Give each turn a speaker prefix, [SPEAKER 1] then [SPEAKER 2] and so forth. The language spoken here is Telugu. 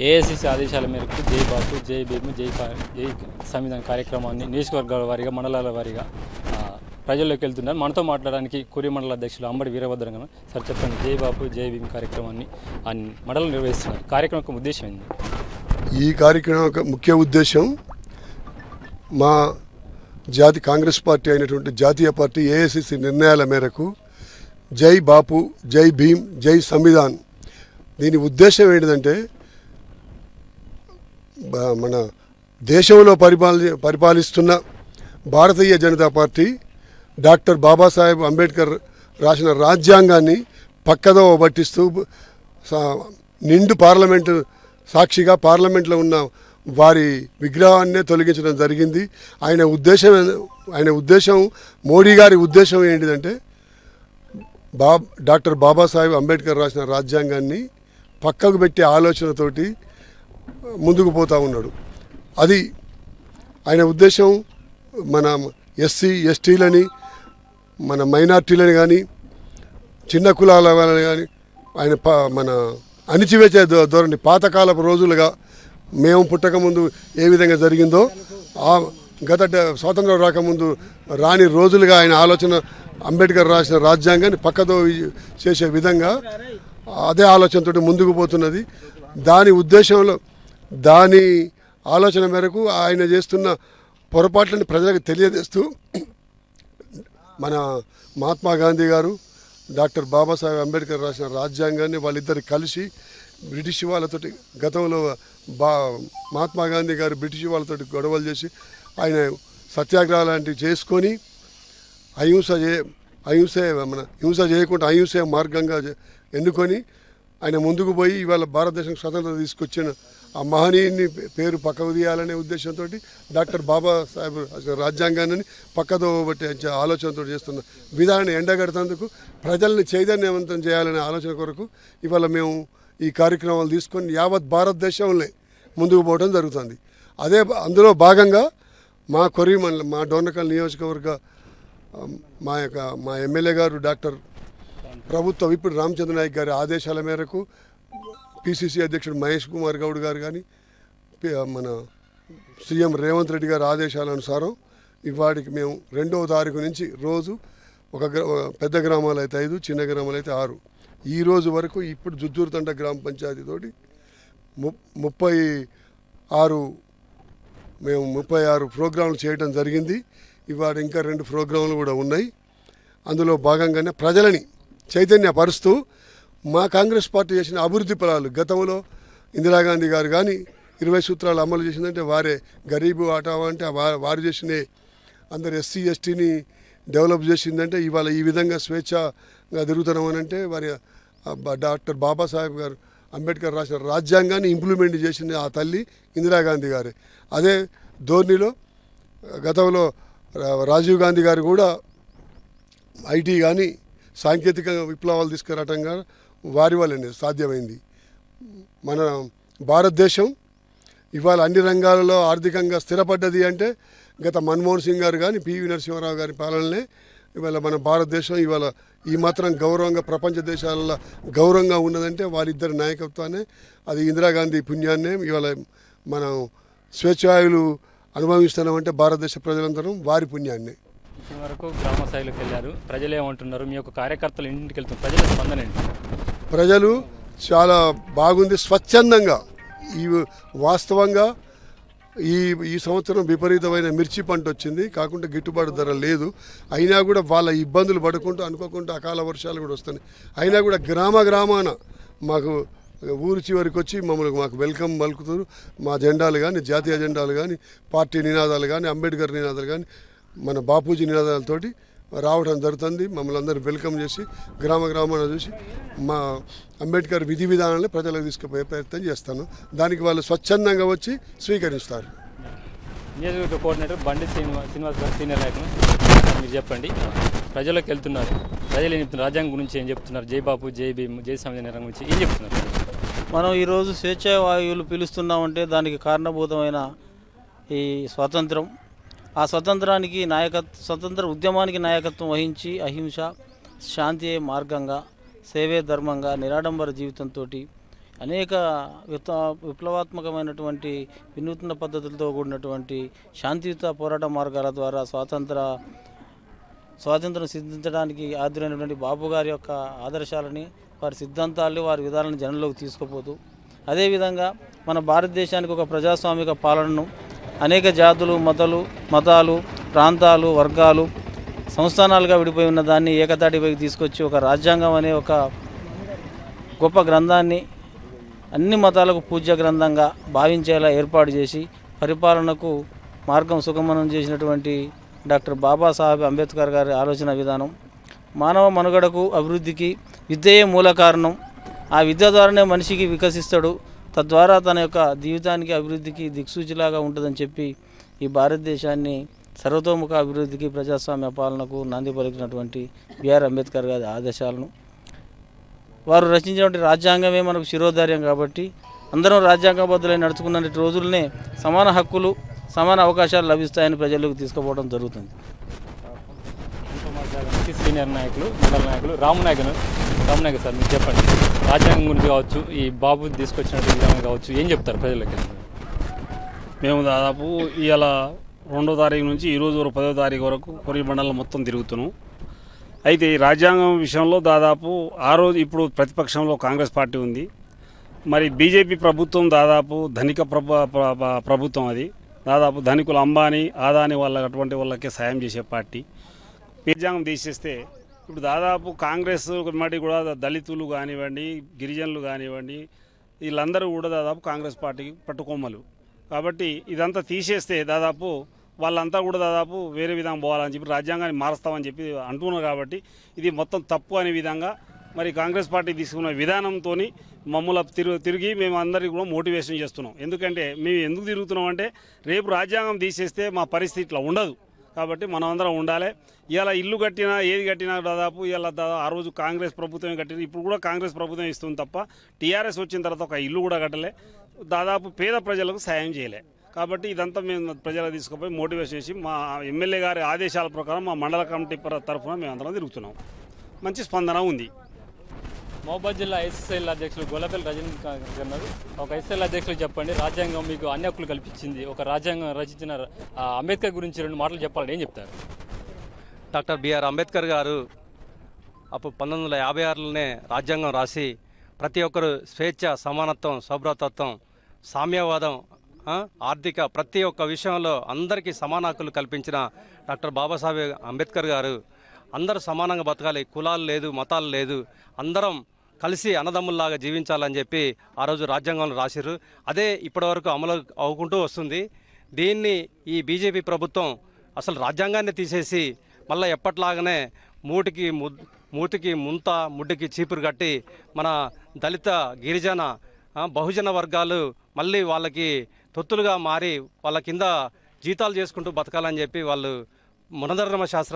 [SPEAKER 1] ఏఐసిసి ఆదేశాల మేరకు జై బాపు జై భీమ్ జై జై సంవిధాన కార్యక్రమాన్ని నియోజకవర్గాల వారీగా మండలాల వారీగా ప్రజల్లోకి వెళ్తున్నారు. మనతో మాట్లాడడానికి కురి మండల అధ్యక్షులు అంబడి వీరభద్రం గారు సార్ చెప్పండి. జై బాపు జై భీమ్ కార్యక్రమాన్ని మండలం నిర్వహిస్తున్నారు. కార్యక్రమం యొక్క ఉద్దేశం ఏంది
[SPEAKER 2] ఈ కార్యక్రమం యొక్క ముఖ్య ఉద్దేశం మా జాతి కాంగ్రెస్ పార్టీ అయినటువంటి జాతీయ పార్టీ ఏఐసిసి నిర్ణయాల మేరకు జై బాపు జై భీమ్ జై సంవిధాన్. దీని ఉద్దేశం ఏంటిదంటే మన దేశంలో పరిపాలి పరిపాలిస్తున్న భారతీయ జనతా పార్టీ డాక్టర్ బాబాసాహెబ్ అంబేద్కర్ రాసిన రాజ్యాంగాన్ని పక్కదో పట్టిస్తూ నిండు పార్లమెంటు సాక్షిగా పార్లమెంట్లో ఉన్న వారి విగ్రహాన్నే తొలగించడం జరిగింది. ఆయన ఉద్దేశం ఆయన ఉద్దేశం మోడీ గారి ఉద్దేశం ఏంటిదంటే బా డాక్టర్ బాబాసాహెబ్ అంబేద్కర్ రాసిన రాజ్యాంగాన్ని పక్కకు పెట్టే ఆలోచనతోటి ముందుకు పోతా ఉన్నాడు. అది ఆయన ఉద్దేశం మన ఎస్సీ ఎస్టీలని మన మైనార్టీలని కానీ చిన్న కులాల వాళ్ళని కానీ ఆయన ప మన అణిచివేసే ధోరణి పాతకాలపు రోజులుగా మేము పుట్టకముందు ఏ విధంగా జరిగిందో ఆ గత స్వాతంత్రం రాకముందు రాని రోజులుగా ఆయన ఆలోచన అంబేద్కర్ రాసిన రాజ్యాంగాన్ని పక్కదో చేసే విధంగా అదే ఆలోచనతో ముందుకు పోతున్నది. దాని ఉద్దేశంలో దాని ఆలోచన మేరకు ఆయన చేస్తున్న పొరపాట్లని ప్రజలకు తెలియజేస్తూ మన మహాత్మా గాంధీ గారు డాక్టర్ బాబాసాహెబ్ అంబేద్కర్ రాసిన రాజ్యాంగాన్ని వాళ్ళిద్దరు కలిసి బ్రిటిష్ వాళ్ళతోటి గతంలో బా మహాత్మా గాంధీ గారు బ్రిటిష్ వాళ్ళతోటి గొడవలు చేసి ఆయన సత్యాగ్రహాలు లాంటివి చేసుకొని అహింస చే అహింస మన హింస చేయకుండా అహింస మార్గంగా ఎన్నుకొని ఆయన ముందుకు పోయి ఇవాళ భారతదేశం స్వతంత్రత తీసుకొచ్చిన ఆ మహనీయుని పేరు పక్కకు తీయాలనే ఉద్దేశంతో డాక్టర్ బాబా సాహెబ్ రాజ్యాంగాన్ని పక్కదో పట్టే ఆలోచనతో చేస్తున్న విధానాన్ని ఎండగడుతందుకు ప్రజల్ని చైతన్యవంతం చేయాలనే ఆలోచన కొరకు ఇవాళ మేము ఈ కార్యక్రమాలు తీసుకొని యావత్ భారతదేశంలో ముందుకు పోవడం జరుగుతుంది. అదే అందులో భాగంగా మా కొరి మండలం మా డోర్నకల్ నియోజకవర్గ మా యొక్క మా ఎమ్మెల్యే గారు డాక్టర్ ప్రభుత్వం ఇప్పుడు రామచంద్ర నాయక్ గారి ఆదేశాల మేరకు పిసిసి అధ్యక్షుడు మహేష్ కుమార్ గౌడ్ గారు కానీ మన సీఎం రేవంత్ రెడ్డి గారి ఆదేశాల అనుసారం ఇవాటికి మేము రెండవ తారీఖు నుంచి రోజు ఒక గ్రా ఒక పెద్ద గ్రామాలు అయితే ఐదు చిన్న గ్రామాలు అయితే ఆరు. ఈ రోజు వరకు ఇప్పుడు జుజ్జూరుతండ గ్రామ పంచాయతీతోటి ము ముప్పై ఆరు మేము ముప్పై ఆరు ప్రోగ్రాంలు చేయడం జరిగింది. ఇవాళ ఇంకా రెండు ప్రోగ్రాంలు కూడా ఉన్నాయి. అందులో భాగంగానే ప్రజలని చైతన్యపరుస్తూ మా కాంగ్రెస్ పార్టీ చేసిన అభివృద్ధి ఫలాలు గతంలో ఇందిరాగాంధీ గారు కానీ ఇరవై సూత్రాలు అమలు చేసిందంటే వారే గరీబు ఆటావా అంటే వారు చేసిన అందరు ఎస్సీ ఎస్టీని డెవలప్ చేసిందంటే ఇవాళ ఈ విధంగా స్వేచ్ఛగా తిరుగుతున్నాం అని అంటే వారి డాక్టర్ బాబాసాహెబ్ గారు అంబేద్కర్ రాసిన రాజ్యాంగాన్ని ఇంప్లిమెంట్ చేసింది ఆ తల్లి ఇందిరాగాంధీ గారే. అదే ధోరణిలో గతంలో రాజీవ్ గాంధీ గారు కూడా ఐటీ కానీ సాంకేతిక విప్లవాలు తీసుకురావటంగా వారి వల్లనే సాధ్యమైంది. మన భారతదేశం ఇవాళ అన్ని రంగాలలో ఆర్థికంగా స్థిరపడ్డది అంటే గత మన్మోహన్ సింగ్ గారు కానీ పివి నరసింహారావు గారి పాలనలే ఇవాళ మన భారతదేశం ఇవాళ ఈ మాత్రం గౌరవంగా ప్రపంచ దేశాలలో గౌరవంగా ఉన్నదంటే వారిద్దరి నాయకత్వాన్ని అది ఇందిరాగాంధీ పుణ్యాన్నే ఇవాళ మనం స్వేచ్ఛాయులు అనుభవిస్తున్నామంటే భారతదేశ ప్రజలందరం వారి పుణ్యాన్నే.
[SPEAKER 1] ఇప్పటి వరకు గ్రామ స్థాయిలోకి వెళ్ళారు. ప్రజలు ఏమంటున్నారు? మీ యొక్క కార్యకర్తలు ఇంటికి వెళ్తున్నారు ప్రజల స్పందన ఏంటి?
[SPEAKER 2] ప్రజలు చాలా బాగుంది స్వచ్ఛందంగా. ఈ వాస్తవంగా ఈ ఈ సంవత్సరం విపరీతమైన మిర్చి పంట వచ్చింది. కాకుండా గిట్టుబాటు ధర లేదు. అయినా కూడా వాళ్ళ ఇబ్బందులు పడుకుంటూ అనుకోకుండా అకాల వర్షాలు కూడా వస్తున్నాయి. అయినా కూడా గ్రామ గ్రామాన మాకు ఊరు చివరికి వచ్చి మమ్మల్ని మాకు వెల్కమ్ పలుకుతారు మా జెండాలు కానీ జాతీయ జెండాలు కానీ పార్టీ నినాదాలు కానీ అంబేద్కర్ నినాదాలు కానీ మన బాపూజీ నినాదాలతోటి రావడం జరుగుతుంది. మమ్మల్ని అందరూ వెల్కమ్ చేసి గ్రామ గ్రామాన చూసి మా అంబేద్కర్ విధి విధానాన్ని ప్రజలకు తీసుకుపోయే ప్రయత్నం చేస్తాను. దానికి వాళ్ళు స్వచ్ఛందంగా వచ్చి స్వీకరిస్తారు.
[SPEAKER 1] నియోజకవర్గ కోఆర్డినేటర్ బండి శ్రీనివాస్ శ్రీనివాస్ గారు సీనియర్ నాయకులు. మీరు చెప్పండి. ప్రజలకు వెళ్తున్నారు. ప్రజలు ఏం చెప్తున్నారు? రాజ్యాంగం గురించి ఏం చెప్తున్నారు? జై బాపు జై భీమ్ జై సంవిధానం గురించి ఏం చెప్తున్నారు?
[SPEAKER 3] మనం ఈరోజు స్వేచ్ఛా వాయువులు పీలుస్తున్నామంటే దానికి కారణభూతమైన ఈ స్వాతంత్రం ఆ స్వతంత్రానికి నాయకత్వ స్వతంత్ర ఉద్యమానికి నాయకత్వం వహించి అహింస శాంతియే మార్గంగా సేవే ధర్మంగా నిరాడంబర జీవితంతో అనేక విత విప్లవాత్మకమైనటువంటి వినూత్న పద్ధతులతో కూడినటువంటి శాంతియుత పోరాట మార్గాల ద్వారా స్వాతంత్ర స్వాతంత్రం సిద్ధించడానికి ఆదురైనటువంటి బాబు గారి యొక్క ఆదర్శాలని వారి సిద్ధాంతాలు వారి విధానాలను జనంలోకి తీసుకుపోతూ అదేవిధంగా మన భారతదేశానికి ఒక ప్రజాస్వామిక పాలనను అనేక జాతులు మతాలు మతాలు ప్రాంతాలు వర్గాలు సంస్థానాలుగా విడిపోయి ఉన్న దాన్ని ఏకతాటిపైకి తీసుకొచ్చి ఒక రాజ్యాంగం అనే ఒక గొప్ప గ్రంథాన్ని అన్ని మతాలకు పూజ్య గ్రంథంగా భావించేలా ఏర్పాటు చేసి పరిపాలనకు మార్గం సుగమనం చేసినటువంటి డాక్టర్ బాబాసాహెబ్ అంబేద్కర్ గారి ఆలోచన విధానం మానవ మనుగడకు అభివృద్ధికి విద్యయే మూల కారణం. ఆ విద్య ద్వారానే మనిషికి వికసిస్తాడు తద్వారా తన యొక్క జీవితానికి అభివృద్ధికి దిక్సూచిలాగా ఉంటుందని చెప్పి ఈ భారతదేశాన్ని సర్వతోముఖ అభివృద్ధికి ప్రజాస్వామ్య పాలనకు నాంది పలికినటువంటి బిఆర్ అంబేద్కర్ గారి ఆదేశాలను. వారు రచించినటువంటి రాజ్యాంగమే మనకు శిరోధార్యం కాబట్టి అందరం రాజ్యాంగబద్ధులై నడుచుకున్న రోజులనే సమాన హక్కులు సమాన అవకాశాలు లభిస్తాయని ప్రజలకు తీసుకుపోవడం జరుగుతుంది.
[SPEAKER 1] సీనియర్ నాయకులు మండల నాయకులు రామనాయక్ రామనాయక్ సార్ మీరు చెప్పండి. రాజ్యాంగం గురించి కావచ్చు ఈ బాబు తీసుకొచ్చినట్టు విధానం కావచ్చు ఏం చెప్తారు ప్రజలకి?
[SPEAKER 4] మేము దాదాపు ఇవాళ రెండో తారీఖు నుంచి ఈ రోజు వరకు పదో తారీఖు వరకు కొరి మండలం మొత్తం తిరుగుతున్నాం. అయితే ఈ రాజ్యాంగం విషయంలో దాదాపు ఆ రోజు ఇప్పుడు ప్రతిపక్షంలో కాంగ్రెస్ పార్టీ ఉంది. మరి బీజేపీ ప్రభుత్వం దాదాపు ధనిక ప్రభ ప్రభుత్వం అది. దాదాపు ధనికులు అంబానీ ఆదాని వాళ్ళ అటువంటి వాళ్ళకే సాయం చేసే పార్టీ. రాజ్యాంగం తీసేస్తే ఇప్పుడు దాదాపు కాంగ్రెస్ మటి కూడా దళితులు కానివ్వండి గిరిజనులు కానివ్వండి వీళ్ళందరూ కూడా దాదాపు కాంగ్రెస్ పార్టీకి పట్టుకొమ్మలు. కాబట్టి ఇదంతా తీసేస్తే దాదాపు వాళ్ళంతా కూడా దాదాపు వేరే విధంగా పోవాలని చెప్పి రాజ్యాంగాన్ని మారుస్తామని చెప్పి అంటున్నారు కాబట్టి ఇది మొత్తం తప్పు అనే విధంగా మరి కాంగ్రెస్ పార్టీ తీసుకున్న విధానంతో మమ్మల్ని తిరుగు తిరిగి మేము అందరికీ కూడా మోటివేషన్ చేస్తున్నాం. ఎందుకంటే మేము ఎందుకు తిరుగుతున్నాం అంటే రేపు రాజ్యాంగం తీసేస్తే మా పరిస్థితి ఇట్లా ఉండదు. కాబట్టి మనం అందరం ఉండాలి. ఇలా ఇల్లు కట్టినా ఏది కట్టినా దాదాపు ఇలా దాదాపు ఆ రోజు కాంగ్రెస్ ప్రభుత్వమే కట్టింది. ఇప్పుడు కూడా కాంగ్రెస్ ప్రభుత్వం ఇస్తుంది తప్ప టీఆర్ఎస్ వచ్చిన తర్వాత ఒక ఇల్లు కూడా కట్టలే. దాదాపు పేద ప్రజలకు సాయం చేయలే. కాబట్టి ఇదంతా మేము ప్రజలకు తీసుకుపోయి మోటివేట్ చేసి మా ఎమ్మెల్యే గారి ఆదేశాల ప్రకారం మా మండల కమిటీ తరఫున మేము అందరం తిరుగుతున్నాం. మంచి స్పందన ఉంది.
[SPEAKER 1] మహబాద్ జిల్లా ఎస్ఎస్ఎల్ అధ్యక్షులు గొల్లపల్లి రజనీకాంత్ గారు. ఒక ఎస్ఎల్ అధ్యక్షులు చెప్పండి. రాజ్యాంగం మీకు అన్ని హక్కులు కల్పించింది. ఒక రాజ్యాంగం రచించిన అంబేద్కర్ గురించి రెండు మాటలు చెప్పాలని ఏం చెప్తారు?
[SPEAKER 5] డాక్టర్ బిఆర్ అంబేద్కర్ గారు అప్పుడు పంతొమ్మిది వందల యాభై ఆరులోనే రాజ్యాంగం రాసి ప్రతి ఒక్కరు స్వేచ్ఛ సమానత్వం సౌభ్రతత్వం సామ్యవాదం ఆర్థిక ప్రతి ఒక్క విషయంలో అందరికీ సమాన హక్కులు కల్పించిన డాక్టర్ బాబాసాహెబ్ అంబేద్కర్ గారు అందరూ సమానంగా బతకాలి. కులాలు లేదు మతాలు లేదు. అందరం కలిసి అన్నదమ్ముల్లాగా జీవించాలని చెప్పి ఆ రోజు రాజ్యాంగంలో రాసిర్రు. అదే ఇప్పటివరకు అమలు అవ్వుకుంటూ వస్తుంది. దీన్ని ఈ బీజేపీ ప్రభుత్వం అసలు రాజ్యాంగాన్ని తీసేసి మళ్ళీ ఎప్పట్లాగానే మూటికి ము- మూతికి ముంత ముడ్డుకి చీపురు కట్టి మన దళిత గిరిజన బహుజన వర్గాలు మళ్ళీ వాళ్ళకి తొత్తులుగా మారి వాళ్ళ కింద జీతాలు చేసుకుంటూ బతకాలని చెప్పి వాళ్ళు మునధర్మ శాస్త్ర